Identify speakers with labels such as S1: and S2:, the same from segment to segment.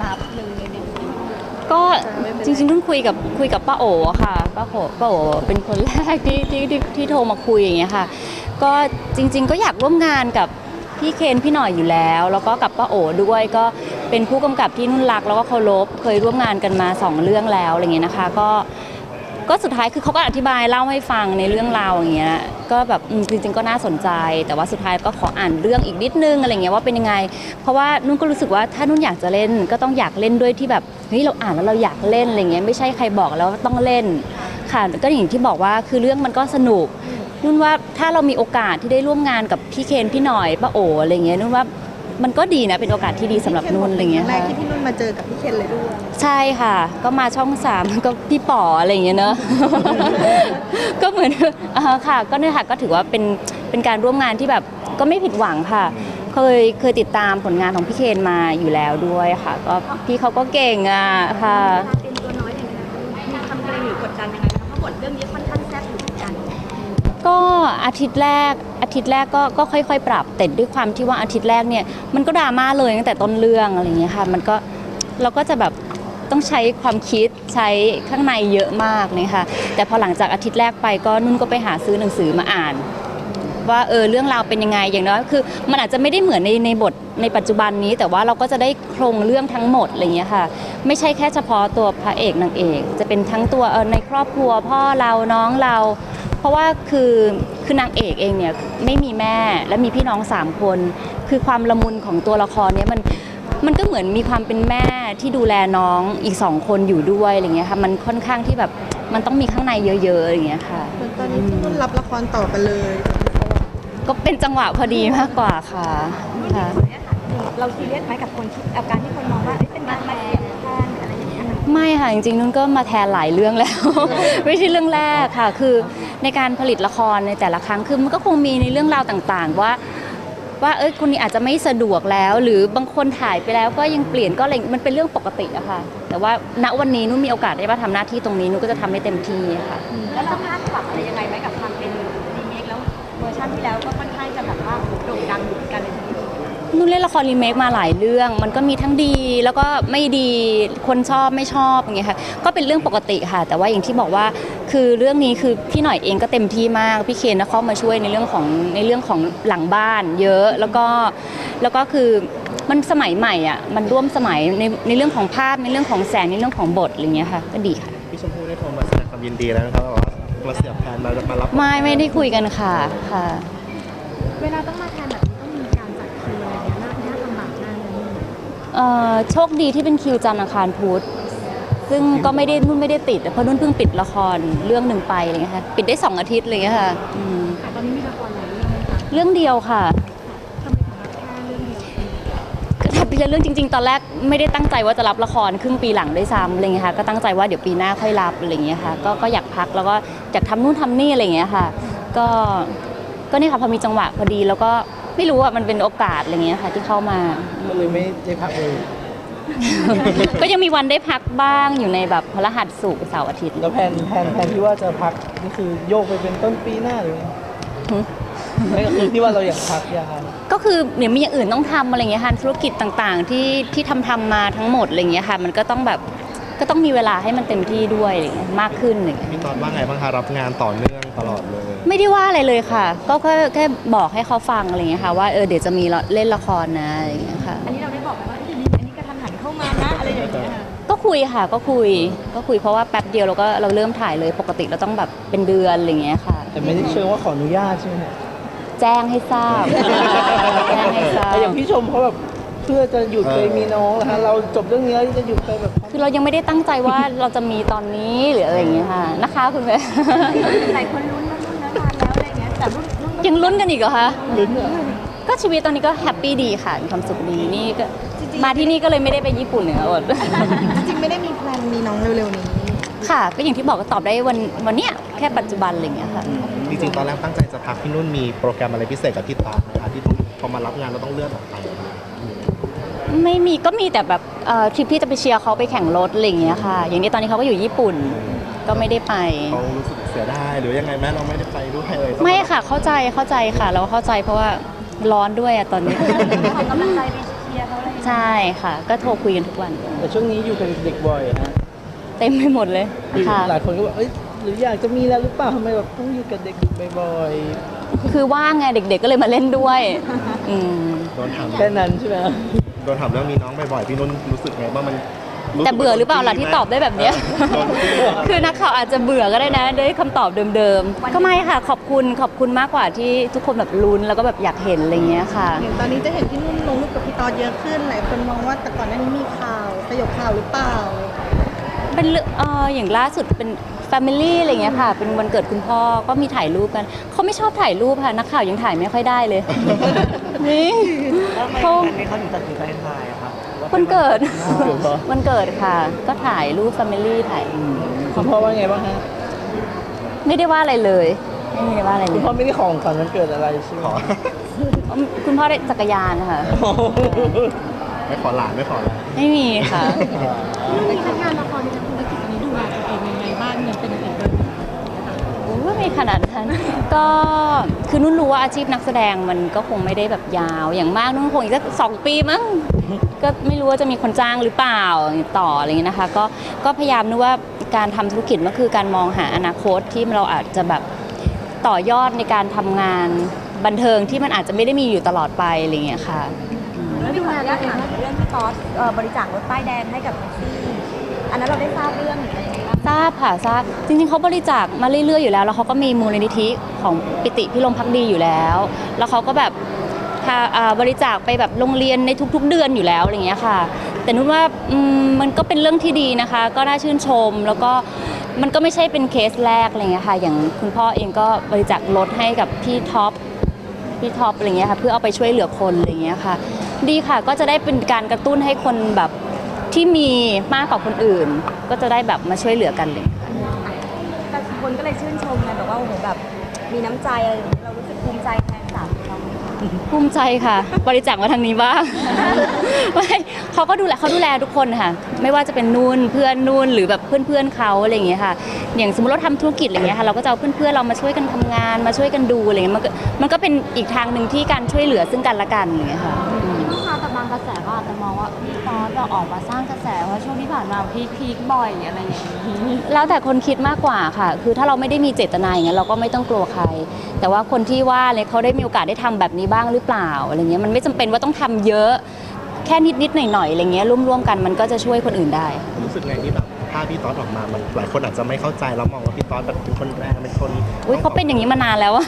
S1: มาหนึ่งเลยเนี่ย
S2: ก็จริงๆนุ่นคุยกับคุยกับป้าโอค่ะป้าโอป้าโอเป็นคนแรกที่ที่ที่ที่โทรมาคุยอย่างเงี้ยค่ะ ก็จริง ๆ ก็อยากร่วมงานกับพี่เคนพี่หน่อยอยู่แล้ว แล้วก็กับป้าโอด้วยก็เป็นผู้กำกับที่นุ่นรักแล้วก็เคารพเคยร่วมงานกันมาสองเรื่องแล้วอะไรเงี้ยนะคะ ก็ก็สุดท้ายคือเขาก็อธิบายเล่าให้ฟังในเรื่องราวอย่างเงี้ย ก็แบบจริงๆก็น่าสนใจ แต่ว่าสุดท้ายก็ขออ่านเรื่องอีกนิดนึงอะไรเงี้ยว่าเป็นยังไง เพราะว่านุ่นก็รู้สึกว่าถ้านุ่นอยากจะเล่นก็ต้องอยากเล่นด้วยที่แบบเฮ้ยเราอ่านแล้วเราอยากเล่นอะไรเงี้ยไม่ใช่ใครบอกแล้วต้องเล่นค่ะก็อย่างที่บอกว่าคือเรื่องมันก็สนุกนุ่นว่าถ้าเรามีโอกาสที่ได้ร่วมงานกับพี่เคนพี่หน่อยป้าโออะไรเงี้ยนุ่นว่า มันก็ดีนะเป็นโอกาสที่ดีสำหรับนุ่นอะไรเงี้ย
S3: แรก
S2: ค่ะ
S3: ที่พี่นุ่นมาเจอกับพี่เคนเลยด้วย
S2: ใช่ค่ะ ก็มาช่องสามก็พี่ป๋ออะไรอย่างเงี้ยเนอะ ก็เหมือนอ่าค่ะ ก็เนี่ยค่ะก็ถือว่าเป็นเป็นการร่วมงานที่แบบก็ไม่ผิดหวังค่ะ เคยเคยติดตามผลงานของพี่เคนมาอยู่แล้วด้วยค่ะ ก็พี่เขาก็เก่งอะค่ะ
S1: เตรียมตัวน้อยอย่างเงี้ยมีทำเกรงหรือกดดันยังไงนะคะเพราะบทเรื่องนี้ค่อนข้าง ก็
S2: อาทิตย์แรกอาทิตย์แรกก็ก็ค่อยๆ ปรับแต่ด้วยความที่ว่าอาทิตย์แรกเนี่ยมันก็ดราม่าเลยตั้งแต่ต้นเรื่องอะไรอย่างเงี้ยค่ะมันก็เราก็จะแบบต้องใช้ความคิดใช้ข้างในเยอะมากเลยค่ะแต่พอหลังจากอาทิตย์แรกไปก็นุ่นก็ไปหาซื้อหนังสือมาอ่าน ว่าเออเรื่องราวเป็นยังไงอย่างน้อยคือ มันอาจจะไม่ได้เหมือนในในบทในปัจจุบันนี้ แต่ว่าเราก็จะได้โครงเรื่องทั้งหมดอะไรอย่างเงี้ยค่ะ ไม่ใช่แค่เฉพาะตัวพระเอกนางเอก จะเป็นทั้งตัวเออในครอบครัวพ่อเราน้องเรา เพราะว่าคือคือนางเอกเองเนี่ยไม่มีแม่และมีพี่น้องสามคน คือความละมุนของตัวละครเนี่ยมันมันก็เหมือนมีความเป็นแม่ที่ดูแลน้องอีกสองคนอยู่ด้วยอะไรเงี้ยค่ะมันค่อนข้างที่แบบมันต้องมีข้างในเยอะๆอย่างเงี้ยค่ะ
S3: เหมือนตอนนี้พี่นุ่นรับละครต่อกันเลย
S2: ก็เป็นจังหวะพอดีมากกว่าค่ะค่ะ
S1: เราซีเรียสไหมกับคนที่กับการที่คนมองว่าเอ้ยเป็นการมาเสียบแทนอะ ไม่
S2: ค่ะ จริงๆนุ่นก็มาแทนหลายเรื่องแล้ว ไม่ใช่เรื่องแรกค่ะ คือในการผลิตละครในแต่ละครั้งคือมันก็คงมีในเรื่องราวต่างๆ ว่าว่าเอ้ยคนนี้อาจจะไม่สะดวกแล้ว หรือบางคนถ่ายไปแล้วก็ยังเปลี่ยนก็อะไรมันเป็นเรื่องปกติอะค่ะ แต่ว่าณวันนี้นุ่นมีโอกาสได้มาทำหน้าที่ตรงนี้นุ่นก็จะทำให้เต็มที่ค่ะ
S1: แล้วเราคาดหวังอะไรยังไงไหมกับความเป็นรีเมคแล้วเวอร์ชันที่แล้วก็ค่อนข้างจะแบบว่าโด่งดังอยู่เหมือนกันเลยทีเดี
S2: นุ่นเล่นละครรีเมคมาหลายเรื่อง มันก็มีทั้งดีแล้วก็ไม่ดีคนชอบไม่ชอบอย่างเงี้ยค่ะก็เป็นเรื่องปกติค่ะ แต่ว่าอย่างที่บอกว่าคือเรื่องนี้คือพี่หน่อยเองก็เต็มที่มากพี่เคนนะเข้ามาช่วยในเรื่องของในเรื่องของหลังบ้าน เยอะแล้วก็แล้วก็คือมันสมัยใหม่อะมันร่วมสมัยในในเรื่องของภาพในเรื่องของแสงในเรื่องของบทอะไรเงี้ยค่ะก็ดีค่ะ
S4: พี่ชมพู่ได้โทรมาแสดงความยินดีแล้วนะครับว่ามาเสียบแทนมามารับ
S2: ไม่ไม่ได้คุยกันค่ะค่ะ
S1: เวลาต้องมาแทนแบบ
S2: เอ่อโชคดีที่เป็นคิวจันทร์อังคารพุธซึ่งก็ไม่ได้นุ่นไม่ได้ติด เพราะนุ่นเพิ่งปิดละครเรื่องหนึ่งไปอะไรเงี้ยค่ะปิดได้สองอาทิตย์อะไรเงี้ยค่ะอืม
S1: ตอนนี้มีละครหลายเรื่องไหมคะ
S2: เรื่องเดียวค่ะ
S1: ทำไมถึงรับแค่เรื่องเดียว
S2: ก็ทำเป็นเรื่องจริง ๆ ตอนแรกไม่ได้ตั้งใจว่าจะรับละครครึ่งปีหลังด้วยซ้ำอะไรเงี้ยค่ะก็ตั้งใจว่าเดี๋ยวปีหน้าค่อยรับอะไรเงี้ยค่ะก็ก็อยากพักแล้วก็อยากทำนู่นทำนี่อะไรเงี้ยค่ะ ก็ก็นี่ค่ะพอมีจังหวะพอดีแล้วก็ ไม่รู้ว่ามันเป็นโอกาสอะไรเงี้ยค่ะที่เข้ามา
S4: ก็เลยไม่ได้พักเลย
S2: ก็ยังมีวันได้พักบ้างอยู่ในแบบพฤหัสศุกร์เสาร์อาทิตย์
S5: แล้วแผนแผนแผนที่ว่าจะพักนี่คือโยกไปเป็นต้นปีหน้าหรือไง
S2: หึ
S5: ไม่ก็คือที่ว่าเราอยากพักยาว
S2: ก็คือเดี๋ยวมีอย่างอื่นต้องทำอะไรเงี้ยค่ะธุรกิจต่างๆ ที่ที่ทำทำมาทั้งหมดอะไรเงี้ยค่ะ มันก็ต้องแบบ ก็ต้องมีเวลาให้มันเต็มที่ด้วยอะไรเงี้ยมากขึ้นอะไรเงี้ย
S4: พี่ตอนว่าไงบ้างคะรับงานต่อเนื่องตลอดเลย
S2: ไม่ได้ว่าอะไรเลยค่ะ ก็แค่แค่บอกให้เขาฟังอะไรเงี้ยค่ะว่าเออเดี๋ยวจะมีเล่นละครนะอะไรเงี้ยค่ะ
S1: อันนี้เราได้บอกไหมว่าเอ้ยเดี๋ยวนี้อันนี้กระทันหันเข้ามานะอะไรอย่างเงี้ย
S2: ก็คุยค่ะก็คุยก็คุยเพราะว่าแป๊บเดียวเราก็เราเริ่มถ่ายเลยปกติเราต้องแบบเป็นเดือนอะไรเงี้ยค่ะ
S5: แต่ไม่ได้เชิงว่าขออนุญาตใช่ไหมเนี่ย
S2: แจ้งให้ทราบแจ้งให้ทราบ
S5: แต่อย่างพี่ชมเขาแบบเพื่อจะหยุดไปมีน้องนะคะเราจบเรื่องนี้แล้วจะหยุดไปแบบ
S2: คือเรายังไม่ได้ตั้งใจว่าเราจะมีตอนนี้หรืออะไรอย่างเงี้ยค่ะนะคะคุณแม่
S1: หลายคนลุ้นว่ารุ่นนั้นนานแล้วอะไรเงี้ยแต่รุ่นรุ่น
S2: ยังลุ้นกันอีกเหรอคะ
S5: ลุ้นอะ
S2: ก็ชีวิตตอนนี้ก็แฮปปี้ดีค่ะมีความสุขดีนี่ก็มาที่นี่ก็เลยไม่ได้ไปญี่ปุ่นเลยอด
S3: จริงๆไม่ได้มีแพลนมีน้องเร็วๆนี้
S2: ค่ะก็อย่างที่บอกก็ตอบได้วันวันเนี้ยแค่ปัจจุบันอะไรอย่างเงี้ยค่ะ
S4: จริงๆตอนแรกตั้งใจจะพักพี่นุ่นมีโปรแกรมอะไรพิเศษกับพี่ตาไหมคะที่พอมารับงานเราต้องเลื่อนออกไป
S2: ไม่มีก็มีแต่แบบเอ่อทริปที่จะไปเชียร์เขาไปแข่งรถอะไรอย่างเงี้ยค่ะ อย่างนี้ตอนนี้เขาก็อยู่ญี่ปุ่นก็ไม่ได้ไป
S4: เขารู้สึกเสียดายหรือยังไงแม่เราไม่ได้ไปด้วยเลยต้องา
S2: ไม่ค่ะเข้าใจเข้าใจค่ะ เราเข้าใจเพราะว่าร้อนด้วยอะตอนนี้
S1: ขอกำลังใจไปเชียร์เขาอะไรอย่าง
S2: ใช่ค่ะ ก็โทรคุยกันทุกวัน
S5: แต่ช่วงนี้อยู่กับเด็กบ่อยฮะ
S2: เต็มไปหมดเลยค่ะ
S5: หลายคนก็บอกเอ้ยหรืออยากจะมีแล้วหรือเปล่าทำไมแบบต้องอยู่กับเด็กบ่อย
S2: คือว่างไงเด็กๆก็เลยมาเล่นด้วยอืม
S4: โดนถาม
S5: ๆแค่นั้นใช่ไหมฮะ
S4: โดนถามเรื่องมีน้องบ่อยๆพี่นุ่นรู้สึกไงว่ามันสึก
S2: แต่เบื่อหรือเปล่าล่ะที่ตอบได้แบบเนี้ย
S4: โดนจี้ไหม
S2: คือนักข่าวอาจจะเบื่อก็ได้นะด้วยคำตอบเดิมๆ ก็ไม่ค่ะ ขอบคุณขอบคุณมากกว่าที่ทุกคนแบบลุ้นแล้วก็แบบอยากเห็นอะไรเงี้ยค่ะ
S3: อย่างตอนนี้จะเห็นพี่นุ่นลงรูปกับพี่ตอดเยอะขึ้น หลายคนมองว่าแต่ก่อนหน้านี้มีข่าวสยบข่าวหรือเปล่า
S2: เป็นเรื่องเอออย่างล่าสุดเป็นแฟมิลี่อะไรเงี้ยค่ะ เป็นวันเกิดคุณพ่อก็มีถ่ายรูปกัน เขาไม่ชอบถ่ายรูปค่ะนักข่าวยังถ่ายไม่ค่อยได้เลย นี่เขา
S5: เขาถึงตัดสินใจถ่ายครับ
S2: วันเกิด
S5: เกิดเพราะ
S2: วันเกิดค่ะ ก็ถ่ายรูปแฟมิลี่ถ่าย
S5: คุณพ่อว่าไงบ้างฮะ
S2: ไม่ได้ว่าอะไรเลย ไม่ได้ว่าอะไรเล
S5: คุณ
S2: ย
S5: พ่อไม่ได้ของขวัญวันเกิดอะไรใช่ไหม
S4: ขอ
S2: คุณพ่อได้จักรยานค่ะ
S4: ไม่ขอหลานไม่ขอหลาน
S2: ไม่มีค่ะ
S1: ในขั้นงานละครในธุรกิจตอนนี้ดูแลตัวเองยังไงบ้างเงินเป็นยังไงบ้าง
S2: โอ้ไม่ขนาดนั้น ก็คือนุ่นรู้ว่าอาชีพนักแสดงมันก็คงไม่ได้แบบยาว อย่างมากนุ่นคงอีกสักสองปีมั้ง ก็ไม่รู้ว่าจะมีคนจ้างหรือเปล่าต่ออะไรอย่างเงี้ยนะคะ ก็ก็พยายามนึกว่าการทำธุรกิจมันคือการมองหาอนาคตที่เราอาจจะแบบต่อยอดในการทำงานบันเทิงที่มันอาจจะไม่ได้มีอยู่ตลอดไปอะไรอย่างเงี้ยค่ะอืม
S1: แล้วดูแลตัวเองเรื่องที่ตอสเอ่อบริจาครถป้ายแดงให้กับแท็กซี่อันนั้นเราได้ทราบเรื่องหรืออะไรบ้าง
S2: ทราบค่ะทราบจริง ๆเขาบริจาคมาเรื่อยๆอยู่แล้ว แล้วเขาก็มีมูลนิธิของปิติพิรมพักดีอยู่แล้ว แล้วเขาก็แบบบริจาคไปแบบโรงเรียนในทุก ๆ เดือนอยู่แล้วอะไรอย่างเงี้ยค่ะ แต่นุ่นว่ามมันก็เป็นเรื่องที่ดีนะคะ ก็น่าชื่นชมแล้วก็มันก็ไม่ใช่เป็นเคสแรกอะไรเงี้ยค่ะ อย่างคุณพ่อเองก็บริจาครถให้กับพี่ท็อปพี่ท็อปอะไรเงี้ยค่ะเพื่อเอาไปช่วยเหลือคนอะไรเงี้ยค่ะ ดีค่ะ ก็จะได้เป็นการกระตุ้นให้คนแบบที่มีมากกว่าคนอื่น ก็จะได้แบบมาช่วยเหลือกันเลย
S1: แต่คนก็เลยชื่นชมไงแบบว่าโอ้โหแบบมีน้ำใจอะไรอย่างเงี้ยเรารู้สึกภูมิใจแทนสามเราไหมคะ
S2: ภูมิใจค่ะ บริจาคมาทางนี้บ้าง ไม่เขาก็ดูแลเขาดูแลทุกคนค่ะ ไม่ว่าจะเป็นนุ่นเพื่อนนุ่นหรือแบบเพื่อนเพื่อนๆเขาอะไรอย่างเงี้ยค่ะ อย่างสมมติเราทำธุรกิจอะไรเงี้ยค่ะเราก็จะเอาเพื่อนเพื่อนๆเรามาช่วยกันทำงานมาช่วยกันดูอะไรเงี้ยมันก็มันก็เป็นอีกทางหนึ่งที่การช่วยเหลือซึ่งกันและกันอย่างเงี้ยค่ะ อา
S6: จจะมองว่าพี่ตอสจะออกมาสร้างกระแสว่าช่วงที่ผ่านมาพีคพีคบ่อยอะไรอย่างนี้
S2: แล้วแต่คนคิดมากกว่าค่ะ คือถ้าเราไม่ได้มีเจตนาอย่างเงี้ยเราก็ไม่ต้องกลัวใคร แต่ว่าคนที่ว่าเลยเขาได้มีโอกาสได้ทำแบบนี้บ้างหรือเปล่าอะไรเงี้ยมันไม่จำเป็นว่าต้องทำเยอะแค่นิดๆหน่อยๆอะไรเงี้ยร่วมๆกันมันก็จะช่วยคนอื่นได้
S4: รู้สึกไงที่แบบภาพพี่ต๊อดออกมามันหลายคนอาจจะไม่เข้าใจแล้วมองว่าพี่ต๊อดแบบเป็นคนแรงเป็นคน
S2: อุ้ยเขาเป็นอย่างนี้มานานแล้วอะ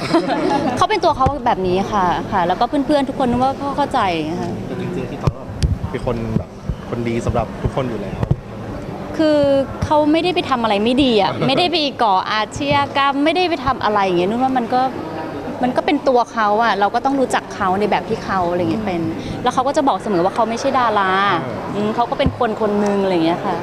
S2: เขาเป็นตัวเขาแบบนี้ค่ะค่ะ แล้วก็เพื่อนๆทุกคนนึกว่าเขาเข้าใจค่ะ
S4: แบบเป็นคนแบบคนดีสำหรับทุกคนอยู่แล้ว
S2: คือเขาไม่ได้ไปทำอะไรไม่ดีอะ ไม่ได้ไปก่ออาชญากรรมไม่ได้ไปทำอะไรอย่างเงี้ยนุ่นว่ามันก็มันก็เป็นตัวเขาอะเราก็ต้องรู้จักเขาในแบบที่เขาอะไรอย่างเงี้ยเป็น แล้วเขาก็จะบอกเสมอว่าเขาไม่ใช่ดาราอืมเขาก็เป็นคนคนหนึงอะไรอย่างเงี้ยค่ะ